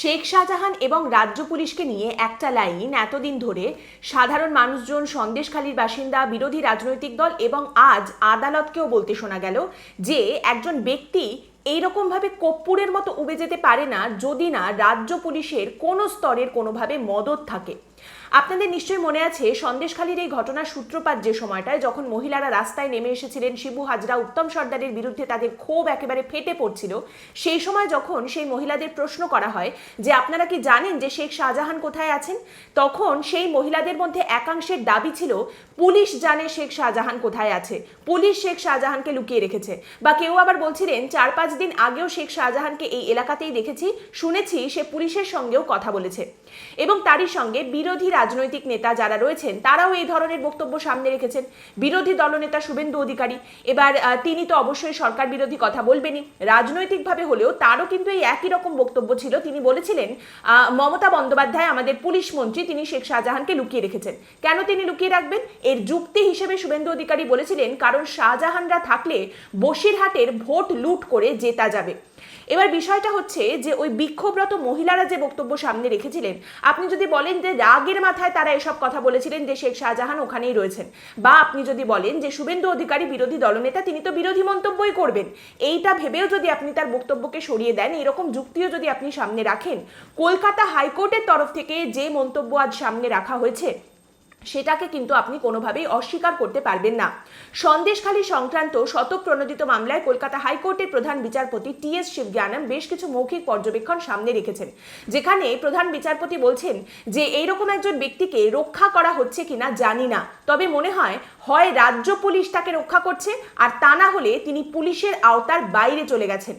শেখ শাহজাহান এবং রাজ্য পুলিশকে নিয়ে একটা লাইন এতদিন ধরে সাধারণ মানুষজন, সন্দেশখালীর বাসিন্দা, বিরোধী রাজনৈতিক দল এবং আজ আদালতকেও বলতে শোনা গেল যে একজন ব্যক্তি এইরকমভাবে কপ্পুরের মতো উবে যেতে পারে না যদি না রাজ্য পুলিশের কোনো স্তরের কোনোভাবে মদত থাকে। আপনাদের নিশ্চয়ই মনে আছে, সন্দেশখালীর এই ঘটনার সূত্রপাত যে সময়টায়, যখন মহিলারা রাস্তায় নেমে এসেছিলেন, শিবু হাজরা উত্তম সর্দারের বিরুদ্ধে তাদের ক্ষোভ একেবারে ফেটে পড়ছিল। সেই সময় যখন সেই মহিলাদের প্রশ্ন করা হয় যে, আপনারা কি জানেন যে শেখ শাহজাহান কোথায় আছেন? তখন সেই মহিলাদের মধ্যে একাংশের দাবি ছিল, পুলিশ জানে শেখ শাহজাহান কোথায় আছে। পুলিশ শেখ শাহজাহানকে লুকিয়ে রেখেছে। বা কেউ আবার বলছিলেন, চার পাঁচ দিন আগেও শেখ শাহজাহানকে এই এলাকাতেই দেখেছি, শুনেছি, সে পুলিশের সঙ্গেও কথা বলেছে। এবং তারই সঙ্গে বিরোধী রাজনৈতিক নেতা যারা রয়েছেন, তারাও এই ধরনের বক্তব্য সামনে রেখেছেন। বিরোধী দলনেতা শুভেন্দু অধিকারী, এবার তিনি তো অবশ্যই সরকার বিরোধী কথা বলবেনই। রাজনৈতিকভাবে হলেও তারও কিন্তু এই একই রকম বক্তব্য ছিল। তিনি বলেছিলেন মমতা বন্দ্যোপাধ্যায় আমাদের পুলিশ মন্ত্রী, তিনি শেখ শাহজাহানকে লুকিয়ে রেখেছেন। কেন তিনি লুকিয়ে রাখবেন? এর যুক্তি হিসেবে শুভেন্দু অধিকারী বলেছিলেন, কারণ শাহজাহানরা থাকলে বসিরহাটের ভোট লুট করে জেতা যাবে। এবার বিষয়টা হচ্ছে যে ওই বিক্ষোভরত মহিলারা যে বক্তব্য সামনে রেখেছিলেন, আপনি যদি বলেন যে রাগের মাথায় তারা এসব কথা বলেছিলেন যে শেখ শাহজাহান ওখানেই রয়েছেন, বা আপনি যদি বলেন যে শুভেন্দু অধিকারী বিরোধী দলনেতা তিনি তো বিরোধী মন্তব্যই করবেন, এইটা ভেবেও যদি আপনি তার বক্তব্যকে সরিয়ে দেন, এরকম যুক্তিও যদি আপনি সামনে রাখেন, কলকাতা হাইকোর্টের তরফ থেকে যে মন্তব্য আজ সামনে রাখা হয়েছে সেটাকে কিন্তু আপনি কোনোভাবেই অস্বীকার করতে পারবেন না। সন্দেশখালী সংক্রান্ত শতক প্রণোদিত মামলায় কলকাতা হাইকোর্টের প্রধান বিচারপতি টি এস শিবজ্ঞানম বেশ কিছু মৌখিক পর্যবেক্ষণ সামনে রেখেছেন, যেখানে প্রধান বিচারপতি বলছেন যে, এইরকম একজন ব্যক্তিকে রক্ষা করা হচ্ছে কিনা জানি না। তবে মনে হয় হয় রাজ্য পুলিশ তাকে রক্ষা করছে, আর তা না হলে তিনি পুলিশের আওতার বাইরে চলে গেছেন।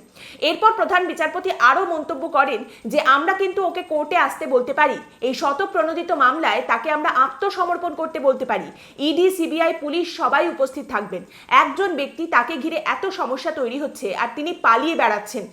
এরপর প্রধান বিচারপতি আরও মন্তব্য করেন যে, আমরা কিন্তু ওকে কোর্টে আসতে বলতে পারি। এই শতপ্রণোদিত মামলায় তাকে আমরা আত্মসমর্পণ করতে বলতে পারি। ইডি, সিবিআই, পুলিশ সবাই উপস্থিত থাকবেন। একজন ব্যক্তি তাকে ঘিরে এত সমস্যা তৈরি হচ্ছে, আর তিনি পালিয়ে বেড়াচ্ছেন।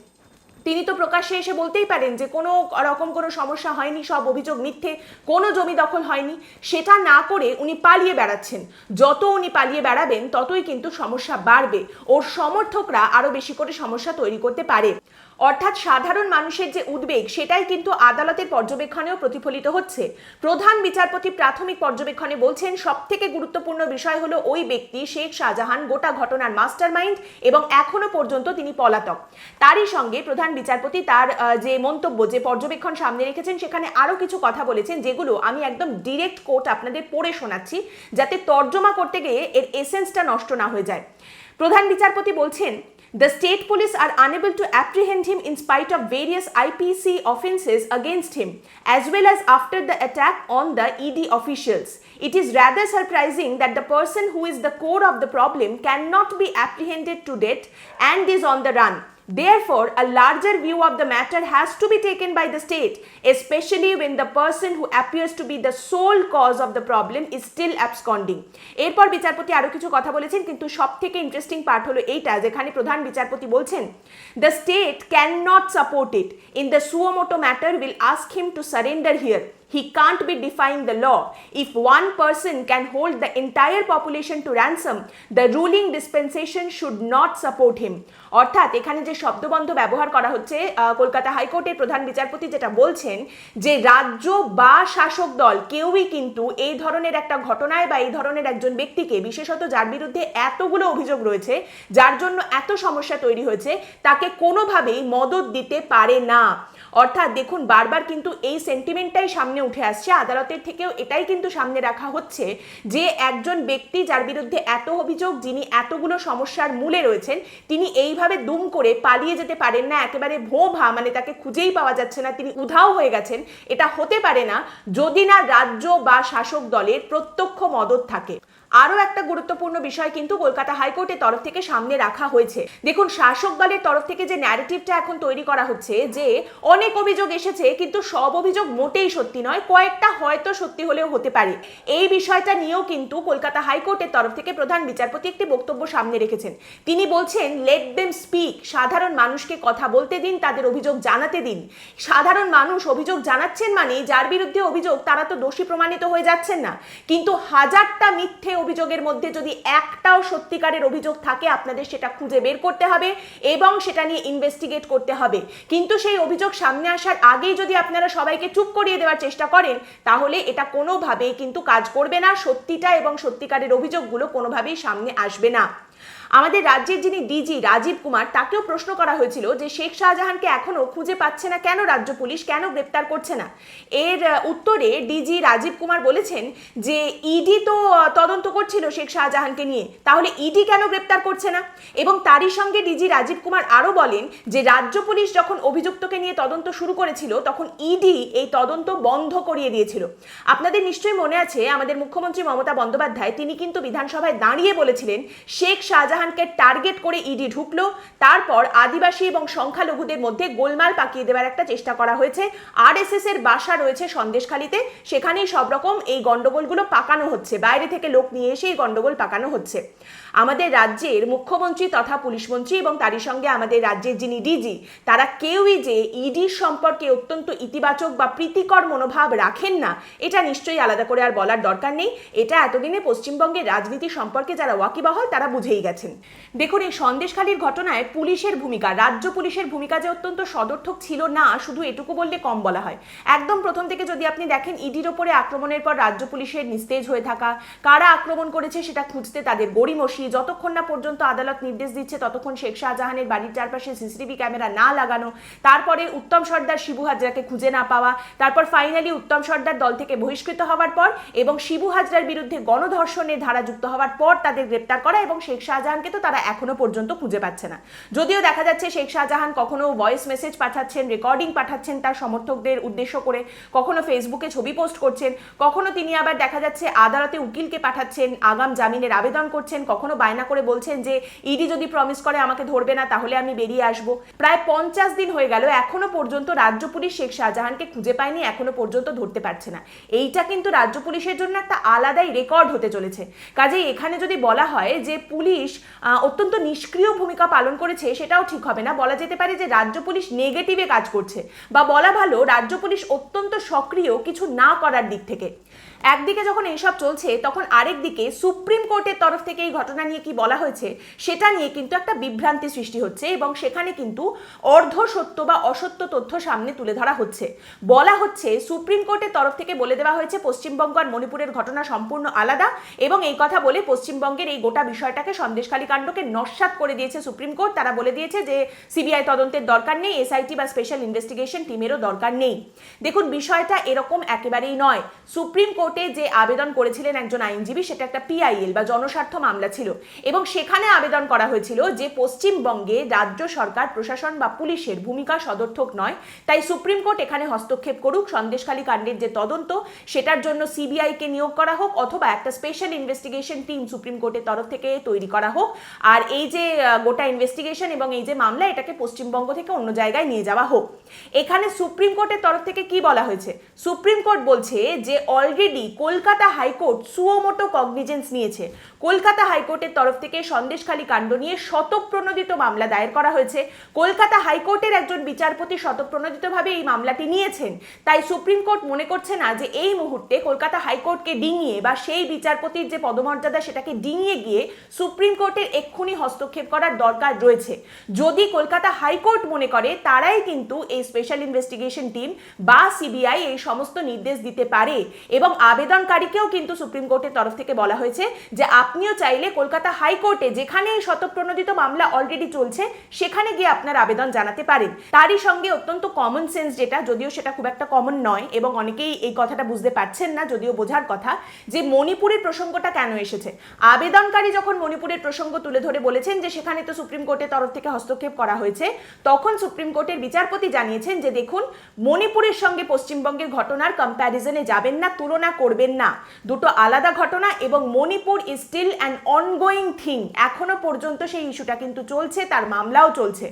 তিনি তো প্রকাশ্যে এসে বলতেই পারেন যে কোনো রকম কোনো সমস্যা হয়নি, সব অভিযোগ মিথ্যে, কোনো জমি দখল হয়নি। সেটা না করে উনি পালিয়ে বেড়াচ্ছেন। যত উনি পালিয়ে বেড়াবেন, ততই কিন্তু সমস্যা বাড়বে। ওর সমর্থকরা আরও বেশি করে সমস্যা তৈরি করতে পারে। অর্থাৎ সাধারণ মানুষের যে উদ্বেগ, সেটাই কিন্তু আদালতের পর্যবেক্ষণেও প্রতিফলিত হচ্ছে। প্রধান বিচারপতি প্রাথমিক পর্যবেক্ষণে বলছেন সব থেকে গুরুত্বপূর্ণ বিষয় হলো ওই ব্যক্তি, শেখ শাহজাহান, গোটা ঘটনার মাস্টারমাইন্ড এবং এখনও পর্যন্ত তিনি পলাতক। তারই সঙ্গে প্রধান প্রধান বিচারপতি তার যে মন্তব্য, যে পর্যবেক্ষণ সামনে রেখেছেন, সেখানে আরও কিছু কথা বলেছেন, যেগুলো আমি একদম ডিরেক্ট কোর্ট আপনাদের পড়ে শোনাচ্ছি, যাতে তর্জমা করতে গিয়ে এর এসেন্সটা নষ্ট না হয়ে যায়। প্রধান বিচারপতি বলছেন the state police are unable to apprehend him in spite of various IPC offences against him as well as after the attack on the ED officials it is rather surprising that the person who is the core of the problem can not be apprehended to date and is on the run Therefore, a larger view of the matter has to be taken by the state, especially when the person who appears to be the sole cause of the problem is still absconding. এরপর বিচারপতি আরও কিছু কথা বলেছেন কিন্তু সব থেকে interesting part হলো এইটা যেখানে প্রধান বিচারপতি বলছেন the state can not support it in the suo motu matter will ask him to surrender here He can't be defying the law. If one person can hold the entire population to ransom, the ruling dispensation should not support him. অর্থাৎ এখানে যে শব্দবন্ধ ব্যবহার করা হচ্ছে কলকাতা হাইকোর্টের প্রধান বিচারপতি যেটা বলছেন যে রাজ্য বা শাসক দল কেউই কিন্তু এই ধরনের একটা ঘটনায় বা এই ধরনের একজন ব্যক্তিকে বিশেষত যার বিরুদ্ধে এতগুলো অভিযোগ রয়েছে যার জন্য এত সমস্যা তৈরি হয়েছে তাকে কোনোভাবেই মদত দিতে পারে না অর্থাৎ দেখুন, বারবার কিন্তু এই সেন্টিমেন্টটাই সামনে উঠে আসছে। আদালতের থেকেও এটাই কিন্তু সামনে রাখা হচ্ছে যে, একজন ব্যক্তি যার বিরুদ্ধে এত অভিযোগ, যিনি এতগুলো সমস্যার মূলে রয়েছেন, তিনি এইভাবে দুম করে পালিয়ে যেতে পারেন না। একেবারে ভো ভা মানে তাকে খুঁজেই পাওয়া যাচ্ছে না, তিনি উধাও হয়ে গেছেন। এটা হতে পারে না যদি না রাজ্য বা শাসক দলের প্রত্যক্ষ মদত থাকে। আরও একটা গুরুত্বপূর্ণ বিষয় কিন্তু কলকাতা হাইকোর্টের তরফ থেকে সামনে রাখা হয়েছে। দেখুন, শাসক দলের তরফ থেকে যে ন্যারেটিভটা এখন তৈরি করা হচ্ছে, যে অনেক অভিযোগ এসেছে, কিন্তু সব অভিযোগ মোটেই সত্যি নয়, কয়েকটা হয়তো সত্যি হলেও হতে পারে। এই বিষয়টা নিয়েও কিন্তু কলকাতা হাইকোর্টের তরফ থেকে প্রধান বিচারপতি একটি বক্তব্য সামনে রেখেছেন। তিনি বলছেন লেট দেম স্পিক সাধারণ মানুষকে কথা বলতে দিন, তাদের অভিযোগ জানাতে দিন। সাধারণ মানুষ অভিযোগ জানাচ্ছেন মানে যার বিরুদ্ধে অভিযোগ, তারা তো দোষী প্রমাণিত হয়ে যাচ্ছেন না। কিন্তু হাজারটা মিথ্যে অভিযোগের মধ্যে যদি একটাও সত্যিকারের অভিযোগ থাকে, আপনাদের সেটা খুঁজে বের করতে হবে এবং সেটা নিয়ে ইনভেস্টিগেট করতে হবে। কিন্তু সেই অভিযোগ সামনে আসার আগেই যদি আপনারা সবাইকে চুপ করিয়ে দেওয়ার চেষ্টা করেন, তাহলে এটা কোনোভাবেই কিন্তু কাজ করবে না। সত্যিটা এবং সত্যিকারের অভিযোগগুলো কোনোভাবেই সামনে আসবে না। আমাদের রাজ্যের যিনি ডিজি রাজীব কুমার, তাকেও প্রশ্ন করা হয়েছিল যে শেখ শাহজাহানকে এখনও খুঁজে পাচ্ছে না কেন রাজ্য পুলিশ, কেন গ্রেপ্তার করছে না? এর উত্তরে ডিজি রাজীব কুমার বলেছেন যে ইডি তো তদন্ত করছিল শেখ শাহজাহানকে নিয়ে, তাহলে ইডি কেন গ্রেপ্তার করছে না? এবং তারই সঙ্গে ডিজি রাজীব কুমার আরও বলেন যে রাজ্য পুলিশ যখন অভিযুক্তকে নিয়ে তদন্ত শুরু করেছিল, তখন ইডি এই তদন্ত বন্ধ করিয়ে দিয়েছিল। আপনাদের নিশ্চয়ই মনে আছে, আমাদের মুখ্যমন্ত্রী মমতা বন্দ্যোপাধ্যায়, তিনি কিন্তু বিধানসভায় দাঁড়িয়ে বলেছিলেন, শেখ শাহজাহানকে টার্গেট করে ইডি ঢুকলো। তারপর আদিবাসী এবং সংখ্যালঘুদের মধ্যে গোলমাল পাকিয়ে দেওয়ার একটা চেষ্টা করা হয়েছে। আরএসএস এর বাসা রয়েছে সন্দেশখালিতে। সেখানেই সব রকম এই গন্ডগোলগুলো পাকানো হচ্ছে। বাইরে থেকে লোক নিয়ে এসে এই গন্ডগোল পাকানো হচ্ছে। আমাদের রাজ্যের মুখ্যমন্ত্রী তথা পুলিশ মন্ত্রী এবং তারই সঙ্গে আমাদের রাজ্যের যিনি ডিজি, তারা কেউই যে ইডির সম্পর্কে অত্যন্ত ইতিবাচক বা প্রীতিকর মনোভাব রাখেন না, এটা নিশ্চয়ই আলাদা করে আর বলার দরকার নেই। এটা এতদিনে পশ্চিমবঙ্গের রাজনীতি সম্পর্কে যারা ওয়াকিবহল, তারা বুঝেই গেছেন। দেখুন, এই সন্দেশখালীর ঘটনায় পুলিশের ভূমিকা, রাজ্য পুলিশের ভূমিকা যে অত্যন্ত সদর্থক ছিল না, শুধু এটুকু বললে কম বলা হয়। একদম প্রথম থেকে যদি আপনি দেখেন ইডির ওপরে আক্রমণের পর রাজ্য পুলিশের নিস্তেজ হয়ে থাকা, কারা আক্রমণ করেছে সেটা খুঁজতে তাদের গড়িমসি যতক্ষণ না পর্যন্ত আদালত নির্দেশ দিচ্ছে, ততক্ষণ শেখ শাহজাহানের বাড়ির চারপাশে সিসিটিভি ক্যামেরা না লাগানো, তারপরে উত্তম সর্দার শিবু হাজরাকে খুঁজে না পাওয়া, তারপর ফাইনালি উত্তম সর্দার দল থেকে বহিষ্কৃত হওয়ার পর এবং শিবু হাজরার বিরুদ্ধে গণধর্ষণের ধারা যুক্ত হওয়ার পর তাদের গ্রেপ্তার করা এবং শেখ শাহজাহানকে তো তারা এখনও পর্যন্ত খুঁজে পাচ্ছে না। যদিও দেখা যাচ্ছে শেখ শাহজাহান কখনো ভয়েস মেসেজ পাঠাচ্ছেন রেকর্ডিং পাঠাচ্ছেন তার সমর্থকদের উদ্দেশ্য করে, কখনো ফেসবুকে ছবি পোস্ট করছেন, কখনো তিনি আবার দেখা যাচ্ছে আদালতে উকিলকে পাঠাচ্ছেন, আগাম জামিনের আবেদন করছেন, কখনো বায়না করে বলছেন যে, ইডি যদি প্রমিস করে আমাকে ধরবে না, তাহলে আমি বেরিয়ে আসব। প্রায় পঞ্চাশ দিন হয়ে গেল, এখনও পর্যন্ত রাজ্য পুলিশ শেখ শাহজাহানকে খুঁজে পায়নি, এখনও পর্যন্ত ধরতে পারছে না। এইটা কিন্তু রাজ্য পুলিশের জন্য একটা আলাদাই রেকর্ড হতে চলেছে। কাজেই এখানে যদি বলা হয় যে, পুলিশ অত্যন্ত নিষ্ক্রিয় ভূমিকা পালন করেছে, সেটাও ঠিক হবে না। বলা যেতে পারে যে, রাজ্য পুলিশ নেগেটিভে কাজ করছে। বা বলা ভালো, রাজ্য পুলিশ অত্যন্ত সক্রিয় কিছু না করার দিক থেকে। একদিকে যখন এইসব চলছে, তখন আরেক দিকে সুপ্রিম কোর্টের তরফ থেকে এই ঘটনা নিয়ে কি বলা হয়েছে, সেটা নিয়ে কিন্তু একটা বিভ্রান্তি সৃষ্টি হচ্ছে এবং সেখানে কিন্তু অর্ধ সত্য বা অসত্য তথ্য সামনে তুলে ধরা হচ্ছে। বলা হচ্ছে, সুপ্রিম কোর্টের তরফ থেকে বলে দেওয়া হয়েছে, পশ্চিমবঙ্গ আর মণিপুরের ঘটনা সম্পূর্ণ আলাদা এবং এই কথা বলে পশ্চিমবঙ্গের এই গোটা বিষয়টাকে সন্দেশখালী কাণ্ডকে নস্বাত করে দিয়েছে সুপ্রিম কোর্ট। তারা বলে দিয়েছে যে, সিবিআই তদন্তের দরকার নেই, এসআইটি বা স্পেশাল ইনভেস্টিগেশন টিমেরও দরকার নেই। দেখুন, বিষয়টা এরকম একেবারেই নয়। সুপ্রিম কোর্টে যে আবেদন করেছিলেন একজন আইনজীবী, সেটা একটা পিআইএল বা জনস্বার্থ মামলা ছিল। এবং সেখানে আবেদন করা হয়েছিল যে পশ্চিমবঙ্গে রাজ্য সরকার, প্রশাসন বা পুলিশের ভূমিকা সদর্থক নয়। তাই সুপ্রিম কোর্ট এখানে হস্তক্ষেপ করুক, সন্দেশখালী কাণ্ডের যে তদন্ত, সেটার জন্য সিবিআই কে নিয়োগ করা হোক, অথবা একটা স্পেশাল ইনভেস্টিগেশন টিম সুপ্রিম কোর্টের তরফ থেকে তৈরি করা হোক। আর এই যে গোটা ইনভেস্টিগেশন এবং এই যে মামলা, এটাকে পশ্চিমবঙ্গ থেকে অন্য জায়গায় নিয়ে যাওয়া হোক। এখানে সুপ্রিম কোর্টের তরফ থেকে কি বলা হয়েছে? সুপ্রিম কোর্ট বলছে যে already Kolkata high court suo motu cognizance নিয়েছে। কলকাতা হাইকোর্টের তরফ থেকে সন্দেশখালী কাণ্ড নিয়ে শতপ্রণোদিত মামলা দায়ের করা হয়েছে। কলকাতা হাইকোর্টের একজন বিচারপতি শতপ্রণোদিতভাবে এই মামলাটি নিয়েছেন। তাই সুপ্রিম কোর্ট মনে করছে না যে এই মুহূর্তে কলকাতা হাইকোর্টকে ডিঙিয়ে বা সেই বিচারপতির যে পদমর্যাদা সেটাকে ডিঙিয়ে গিয়ে সুপ্রিম কোর্টের এক্ষুনি হস্তক্ষেপ করার দরকার রয়েছে। যদি কলকাতা হাইকোর্ট মনে করে, তারাই কিন্তু এই স্পেশাল ইনভেস্টিগেশন টিম বা সিবিআই এই সমস্ত নির্দেশ দিতে পারে এবং আবেদনকারীকেও কিন্তু সুপ্রিম কোর্টের তরফ থেকে বলা হয়েছে যে আপনিও চাইলে কলকাতা হাইকোর্টে যেখানে এই শতপ্রণোদিত মামলা অলরেডি চলছে, সেখানে গিয়ে আপনার আবেদন জানাতে পারেন। তারই সঙ্গে অত্যন্ত কমন সেন্স যেটা, যদিও সেটা খুব একটা কমন নয় এবং অনেকেই এই কথাটা বুঝতে পারছেন না, যদিও বোঝার কথা, যে মণিপুরের প্রসঙ্গটা কেন এসেছে? আবেদনকারী যখন মণিপুরের প্রসঙ্গ তুলে ধরে বলেছেন যে সেখানে তো সুপ্রিম কোর্টের তরফ থেকে হস্তক্ষেপ করা হয়েছে, তখন সুপ্রিম কোর্টের বিচারপতি জানিয়েছেন যে দেখুন, মণিপুরের সঙ্গে পশ্চিমবঙ্গের ঘটনার কম্প্যারিজনে যাবেন না, তুলনা করবেন না। দুটো আলাদা ঘটনা এবং Manipur is still an ongoing thing এখনও পর্যন্ত সেই ইস্যুটা কিন্তু চলছে, তার মামলাও চলছে।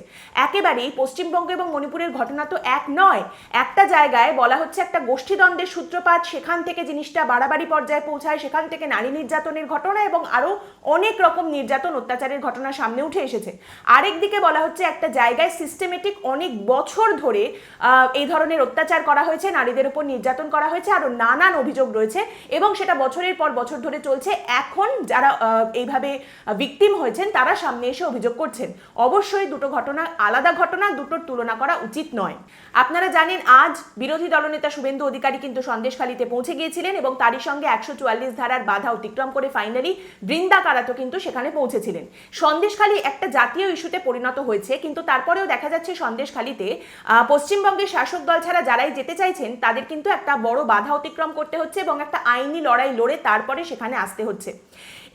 একেবারেই পশ্চিমবঙ্গ এবং মণিপুরের ঘটনা তো এক নয়। একটা জায়গায় বলা হচ্ছে একটা গোষ্ঠীদ্বন্দ্বের সূত্রপাত, সেখান থেকে জিনিসটা বাড়াবাড়ি পর্যায়ে পৌঁছায়, সেখান থেকে নারী নির্যাতনের ঘটনা এবং আরও অনেক রকম নির্যাতন, অত্যাচারের ঘটনা সামনে উঠে এসেছে। আরেক দিকে বলা হচ্ছে একটা জায়গায় সিস্টেমেটিক অনেক বছর ধরে এই ধরনের অত্যাচার করা হয়েছে, নারীদের উপর নির্যাতন করা হয়েছে আরও নানান অভিযোগ রয়েছে এবং সেটা বছরের পর বছর ধরে চলছে। এখন যারা এইভাবে ভিকটিম হয়েছেন, তারা সামনে এসে অভিযোগ করছেন। অবশ্যই দুটো ঘটনা, আলাদা ঘটনা, দুটোর তুলনা করা উচিত নয়। আপনারা জানেন, আজ বিরোধী দলনেতা শুভেন্দু অধিকারী কিন্তু সন্দেশখালীতে পৌঁছে গিয়েছিলেন এবং তারই সঙ্গে একশো চুয়াল্লিশ ধারার বাধা অতিক্রম করে ফাইনালি বৃন্দা কারাতো কিন্তু সেখানে পৌঁছেছিলেন। সন্দেশখালী একটা জাতীয় ইস্যুতে পরিণত হয়েছে, কিন্তু তারপরেও দেখা যাচ্ছে সন্দেশখালীতে পশ্চিমবঙ্গের শাসক দল ছাড়া যারাই যেতে চাইছেন, তাদের কিন্তু একটা বড় বাধা অতিক্রম করতে হচ্ছে। এবং একটা আইনি লড়াই লড়ে তারপরে সেখানে আসতে হচ্ছে।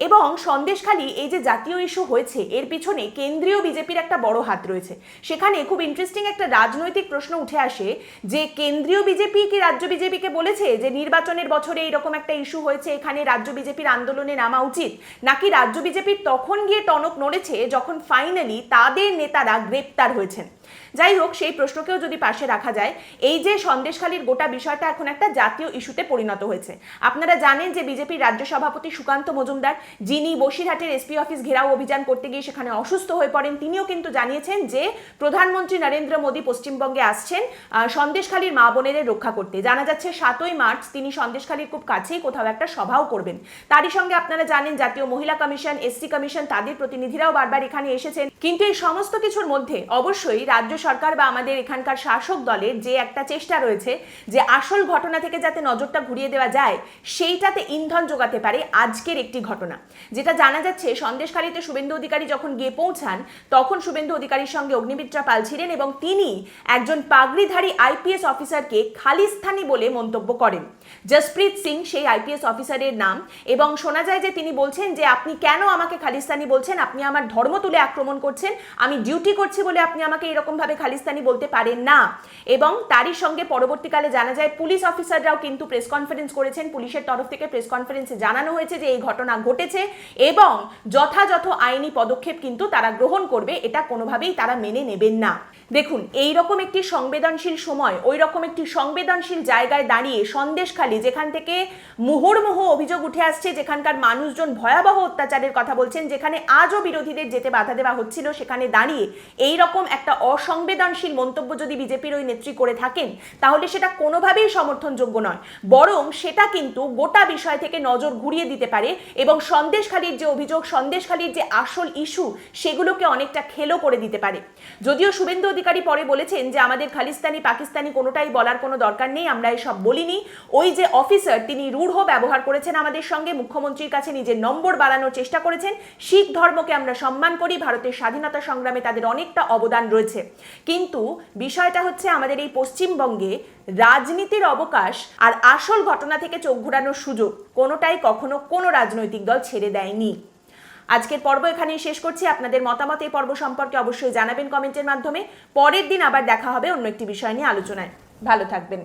এবং সন্দেশখালী এই যে জাতীয় ইস্যু হয়েছে, এর পিছনে কেন্দ্রীয় বিজেপির একটা বড় হাত রয়েছে। সেখানে খুব ইন্টারেস্টিং একটা রাজনৈতিক প্রশ্ন উঠে আসে যে, কেন্দ্রীয় বিজেপি কি রাজ্য বিজেপিকে বলেছে যে, নির্বাচনের বছরে এরকম একটা ইস্যু হয়েছে, এখানে রাজ্য বিজেপির আন্দোলনে নামা উচিত? নাকি রাজ্য বিজেপির তখন গিয়ে টনক নড়েছে, যখন ফাইনালি তাদের নেতারা গ্রেপ্তার হয়েছেন? যাই হোক, সেই প্রশ্নকেও যদি পাশে রাখা যায়, এই যে সন্দেশখালীর গোটা বিষয়টা এখন একটা জাতীয় ইস্যুতে পরিণত হয়েছে। আপনারা জানেন যে বিজেপির রাজ্য সভাপতি সুকান্ত মজুমদার, যিনি বসিরহাটের এসপি অফিস ঘেরাও অভিযান করতে গিয়ে সেখানে অসুস্থ হয়ে পড়েন, তিনিও কিন্তু জানিয়েছেন যে প্রধানমন্ত্রী নরেন্দ্র মোদী পশ্চিমবঙ্গে আসছেন সন্দেশখালীর মা বোনেদের রক্ষা করতে। জানা যাচ্ছে সাতই মার্চ তিনি সন্দেশখালীর খুব কাছেই কোথাও একটা সভাও করবেন। তারই সঙ্গে আপনারা জানেন জাতীয় মহিলা কমিশন, এসসি কমিশন, তাদের প্রতিনিধিরাও বারবার এখানে এসেছেন। কিন্তু এই সমস্ত কিছুর মধ্যে অবশ্যই রাজ্য সরকার বা আমাদের এখানকার শাসক দলের যে একটা চেষ্টা রয়েছে যে আসল ঘটনা থেকে যাতে নজরটা ঘুরিয়ে দেওয়া যায়, সেইটাতে ইন্ধন যোগাতে পারে আজকের একটি ঘটনা। যেটা জানা যাচ্ছে, সন্দেশখালীতে শুভেন্দু অধিকারী যখন গিয়ে পৌঁছান, তখন শুভেন্দু অধিকারীর সঙ্গে অগ্নিমিত্রা পাল ছিলেন এবং তিনি একজন পাগড়িধারী আইপিএস অফিসারকে খালিস্তানি বলে মন্তব্য করেন। জসপ্রীত সিং সেই আইপিএস অফিসারের নাম এবং শোনা যায় যে তিনি বলছেন যে, আপনি কেন আমাকে খালিস্তানি বলছেন? আপনি আমার ধর্ম তুলে আক্রমণ করছেন। আমি ডিউটি করছি বলে আপনি আমাকে এরকম ভাবে খালিস্তানি বলতে পারেন না। এবং তারই সঙ্গে পরবর্তীকালে জানা যায় পুলিশ অফিসাররাও কিন্তু প্রেস কনফারেন্স করেছেন। পুলিশের তরফ থেকে প্রেস কনফারেন্সে জানানো হয়েছে যে এই ঘটনা ঘটেছে এবং যথাযথ আইনি পদক্ষেপ কিন্তু তারা গ্রহণ করবে, এটা কোনোভাবেই তারা মেনে নেবেন না। দেখুন এই রকম একটি সংবেদনশীল সময় ওই রকম একটি সংবেদনশীল জায়গায় দাঁড়িয়ে সন্দেশখালী, যেখান থেকে মুহুর্মুহু অভিযোগ উঠে আসছে, যেখানকার মানুষজন ভয়াবহ অত্যাচারের কথা বলছেন, যেখানে আজও বিরোধীদের যেতে বাধা দেওয়া হচ্ছিল, সেখানে দাঁড়িয়ে এই রকম একটা অসংবেদনশীল মন্তব্য যদি বিজেপির ওই নেত্রী করে থাকেন, তাহলে সেটা কোনোভাবেই সমর্থনযোগ্য নয়। বরং সেটা কিন্তু গোটা বিষয় থেকে নজর ঘুরিয়ে দিতে পারে এবং সন্দেশখালীর যে অভিযোগ, সন্দেশখালীর যে আসল ইস্যু সেগুলোকে অনেকটা খেলো করে দিতে পারে। যদিও শুভেন্দু অধিকারী পরে বলেছেন যে, আমাদের খালিস্তানি পাকিস্তানি কোনোটাই বলার কোনো দরকার নেই, আমরা এসব বলিনি। ওই যে অফিসার তিনি রূঢ় ব্যবহার করেছেন আমাদের সঙ্গে, মুখ্যমন্ত্রীর কাছে নিজের নম্বর বাড়ানোর চেষ্টা করেছেন। শিখ ধর্মকে আমরা সম্মান করি, ভারতের স্বাধীনতা সংগ্রামে তাদের অনেকটা অবদান রয়েছে। কিন্তু বিষয়টা হচ্ছে আমাদের এই পশ্চিমবঙ্গে রাজনীতির অবকাশ আর আসল ঘটনা থেকে চোখ ঘুরানোর সুযোগ কোনোটাই কখনো কোনো রাজনৈতিক দল ছেড়ে দেয়নি। আজকের পর্ব এখানেই শেষ করছি। আপনাদের মতামত এই পর্ব সম্পর্কে অবশ্যই জানাবেন কমেন্টের মাধ্যমে। পরের দিন আবার দেখা হবে অন্য একটি বিষয় নিয়ে আলোচনায়। ভালো থাকবেন।